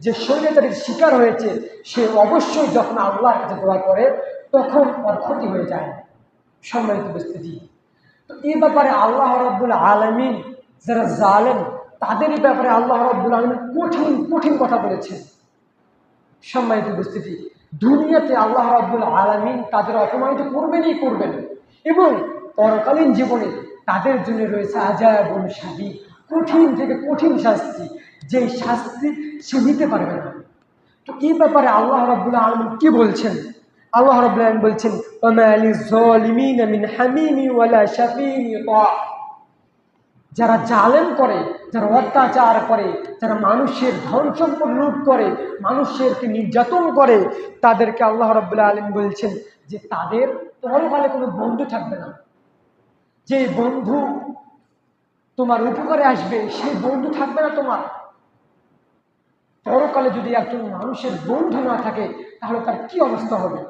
যে শরীরতারির শিকার হয়েছে, সে অবশ্যই যখন আল্লাহর কাছে দোয়া করে, তখন ওর ক্ষতি হয়ে যায়। সম্মানিত উপস্থিতি। তো এই ব্যাপারে আল্লাহ রব্বুল আলমিন, যারা জালেন তাদের ব্যাপারে আল্লাহ রব্বুল আলমিন কঠিন কঠিন কথা বলেছেন। সম্মানিত উপস্থিতি, দুনিয়াতে আল্লাহ রব্বুল আলমিন তাদের অপমানিত করবেনই করবেন এবং পরকালীন জীবনে তাদের জন্য রয়েছে আজাবুল শাদি কঠিন থেকে কঠিন শাস্তি। যে শাস্তি সে নিতে পারবে না। তো এই ব্যাপারে আল্লাহ রব্বুল আলমিন কি বলছেন? আল্লাহ রব্বুল আলমিন বলছেন যারা জালেম করে, যারা অত্যাচার করে, যারা মানুষের ধন সম্পদ লুট করে মানুষেরকে নির্যাতন করে, তাদেরকে আল্লাহ রব্বুল্লাহ আলম বলছেন যে তাদের তোমার পরকালে কোনো বন্ধু থাকবে না। যে বন্ধু তোমার উপকারে আসবে, সেই বন্ধু থাকবে না তোমার। পরকালে যদি একজন মানুষের বন্ধু না থাকে, তাহলে তার কি অবস্থা হবে?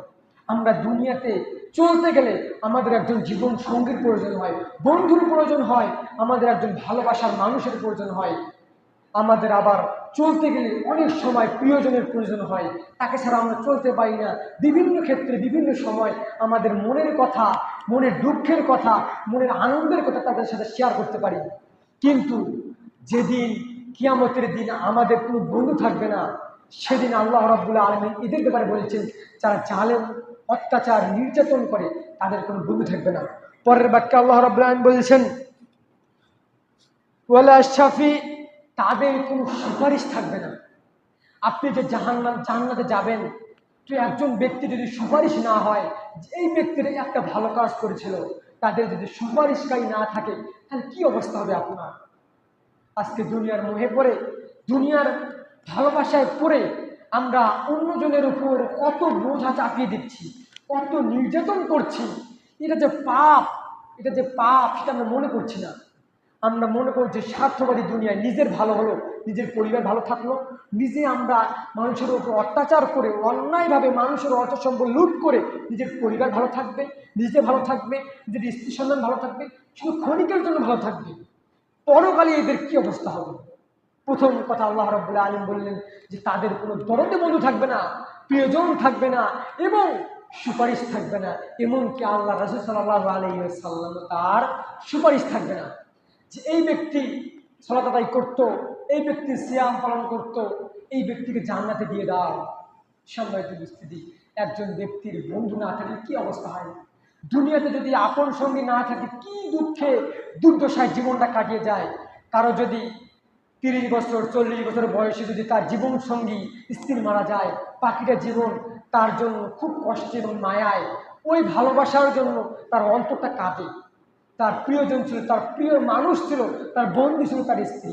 আমরা দুনিয়াতে চলতে গেলে আমাদের একজন জীবন সঙ্গীর প্রয়োজন হয়, বন্ধুর প্রয়োজন হয়, আমাদের একজন ভালোবাসার মানুষের প্রয়োজন হয়। আমাদের আবার চলতে গেলে অনেক সময় প্রিয়জনের প্রয়োজন হয়। তাকে ছাড়া আমরা চলতে পারি না। বিভিন্ন ক্ষেত্রে, বিভিন্ন সময় আমাদের মনের কথা, মনের দুঃখের কথা, মনের আনন্দের কথা তাদের সাথে শেয়ার করতে পারি। কিন্তু যেদিন কিয়ামতের দিন আমাদের কোনো বন্ধু থাকবে না। সেদিন আল্লাহ রব্বুল্লাহ আলমী এদের ব্যাপারে বলেছেন, যারা জালেম, অত্যাচার, নির্যাতন করে, তাদের কোনো বন্ধু থাকবে না। পরের বাক্যে আল্লাহ রব্বুল্লাহ আলম বলেছেন, ওয়ালা তাদের কোনো সুপারিশ থাকবে না। আপনি যে জাহান্নাম জাহান্নাতে যাবেন, তো একজন ব্যক্তি যদি সুপারিশ না হয় এই ব্যক্তির একটা ভালো কাজ করেছিল, তাদের যদি সুপারিশকারী না থাকে, তাহলে কি অবস্থা হবে আপনার? আজকে দুনিয়ার মোহে পড়ে, দুনিয়ার ভালোবাসায় পড়ে আমরা অন্যজনের উপর কত বোঝা চাপিয়ে দিচ্ছি, কত নির্যাতন করছি। এটা যে পাপ, এটা যে পাপ, সেটা আমরা মনে করছি না। আমরা মনে করি যে স্বার্থবাদী দুনিয়ায় নিজের ভালো হলো, নিজের পরিবার ভালো থাকল, নিজে আমরা মানুষের উপর অত্যাচার করে, অন্যায়ভাবে মানুষের অর্থ সম্পদ লুট করে নিজের পরিবার ভালো থাকবে, নিজে ভালো থাকবে, নিজের স্ত্রী সন্তান ভালো থাকবে, শুধু ক্ষণিকের জন্য ভালো থাকবে। পরকালে এদের কি অবস্থা হবে? প্রথম কথা আল্লাহ রব্বুল্লাহ আলিম বললেন যে, তাদের কোনো দরদে বন্ধু থাকবে না, প্রিয়জন থাকবে না এবং সুপারিশ থাকবে না। এমনকি আল্লাহ রাসুল সাল্লাহ আলহিসাল্লাম তার সুপারিশ থাকবে না। যে এই ব্যক্তি সলাত আদায় করতো, এই ব্যক্তি সিয়াম পালন করত, এই ব্যক্তিকে জান্নাতে দিয়ে দাও। সম্মানিত উপস্থিতি, একজন ব্যক্তির বন্ধু না থাকলে কি অবস্থা হয়? দুনিয়াতে যদি আপন সঙ্গী না থাকে, কি দুঃখে দুর্দশায় জীবনটা কাটিয়ে যায়? কারও যদি তিরিশ বছর, চল্লিশ বছর বয়সে যদি তার জীবন সঙ্গী, স্ত্রী মারা যায়, পাখিটা জীবন তার জন্য খুব কষ্টে এবং মায়ায়, ওই ভালোবাসার জন্য তার অন্তরটা কাঁদে। তার প্রিয়জন ছিল, তার প্রিয় মানুষ ছিল, তার বন্ধু ছিল তার স্ত্রী।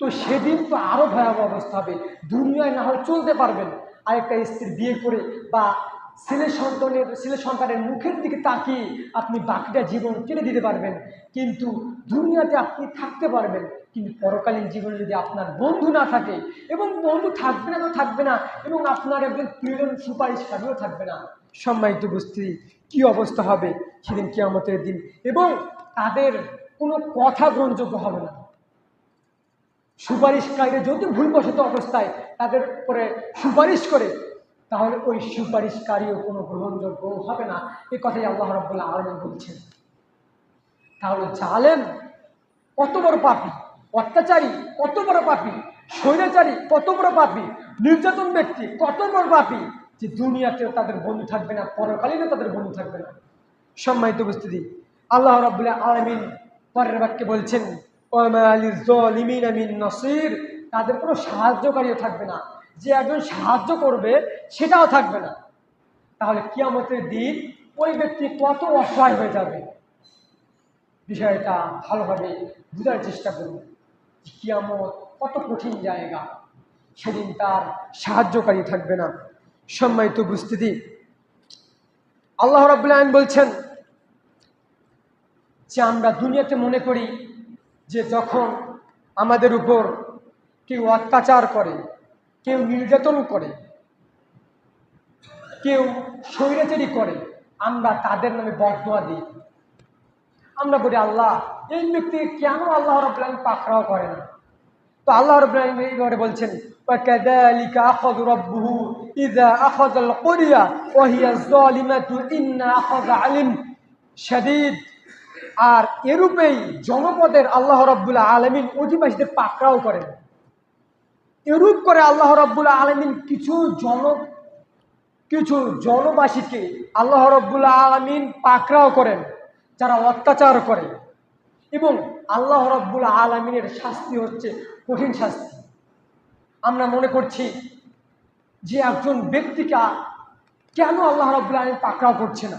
তো সেদিন তো আরও ভয়াবহ অবস্থা হবে। দুনিয়ায় না হয় চলতে পারবেন আরেকটা স্ত্রী বিয়ে করে বা ছেলে সন্তানের ছেলে সন্তানের মুখের দিকে তাকিয়ে আপনি বাকিটা জীবন কেটে দিতে পারবেন। কিন্তু দুনিয়াতে আপনি থাকতে পারবেন। কিন্তু পরকালীন জীবনে যদি আপনার বন্ধু না থাকে, এবং বন্ধু থাকবে না তো থাকবে না, এবং আপনার একজন প্রিয়জন সুপারিশকারীও থাকবে না। সম্মানিত উপস্থিতি, কি অবস্থা হবে সেদিন কিয়ামতের দিন? এবং তাদের কোনো কথা গ্রহণযোগ্য হবে না। সুপারিশকারীরা যদি ভুলবশত অবস্থায় তাদের উপরে সুপারিশ করে তাহলে ওই সুপারিশকারীও কোনো গ্রহণযোগ্য হবে না। এ কথাই আল্লাহ রব্বুল্লাহ আলম বলছেন। তাহলে জালেন কত বড় পাপি, অত্যাচারী কত বড় পাপি, স্বৈরাচারী কত বড় পাপি, নির্যাতন ব্যক্তি কত বড় পাপি যে দুনিয়াতেও তাদের বন্ধু থাকবে না, পরকালীনও তাদের বন্ধু থাকবে না। সম্মানিত উপস্থিতি, আল্লাহ রব্বুল্লাহ আলমিন পরের বাক্যে বলছেন নসির তাদের কোনো সাহায্যকারীও থাকবে না। যে একজন সাহায্য করবে, সেটাও থাকবে না। তাহলে কিয়ামতের দিন ওই ব্যক্তি কত অসহায় হয়ে যাবে? বিষয়টা ভালোভাবে বোঝার চেষ্টা করুন কিয়ামত কত কঠিন জায়গা। সেদিন তার সাহায্যকারী থাকবে না। সম্মানিত উপস্থিতি, আল্লাহ রাবুল্লাহ বলছেন, যে আমরা দুনিয়াতে মনে করি যে যখন আমাদের উপর কেউ অত্যাচার করে কেউ নির্যাতন করে, কেউ স্বৈরাচারি করে, আমরা তাদের নামে বদয়া দিই। আমরা বলি, আল্লাহ, এই ব্যক্তি কেন আল্লাহ রবাহিন পাকড়াও করে না? তো আল্লাহ রব্লাইন এইভাবে বলছেন আর এরূপেই জনপদের আল্লাহ রব্বুল্লাহ আলমিন অধিবাসীদের পাকড়াও করেন। এরূপ করে আল্লাহ রব্বুল আলমিন কিছু জন, কিছু জনবাসীকে আল্লাহ রব্বুল আলমিন পাকড়াও করেন, যারা অত্যাচার করে। এবং আল্লাহ রব্বুল আলমিনের শাস্তি হচ্ছে কঠিন শাস্তি। আমরা মনে করছি যে একজন ব্যক্তিকে কেন আল্লাহ রব্বুল আলমিন পাকড়াও করছে না?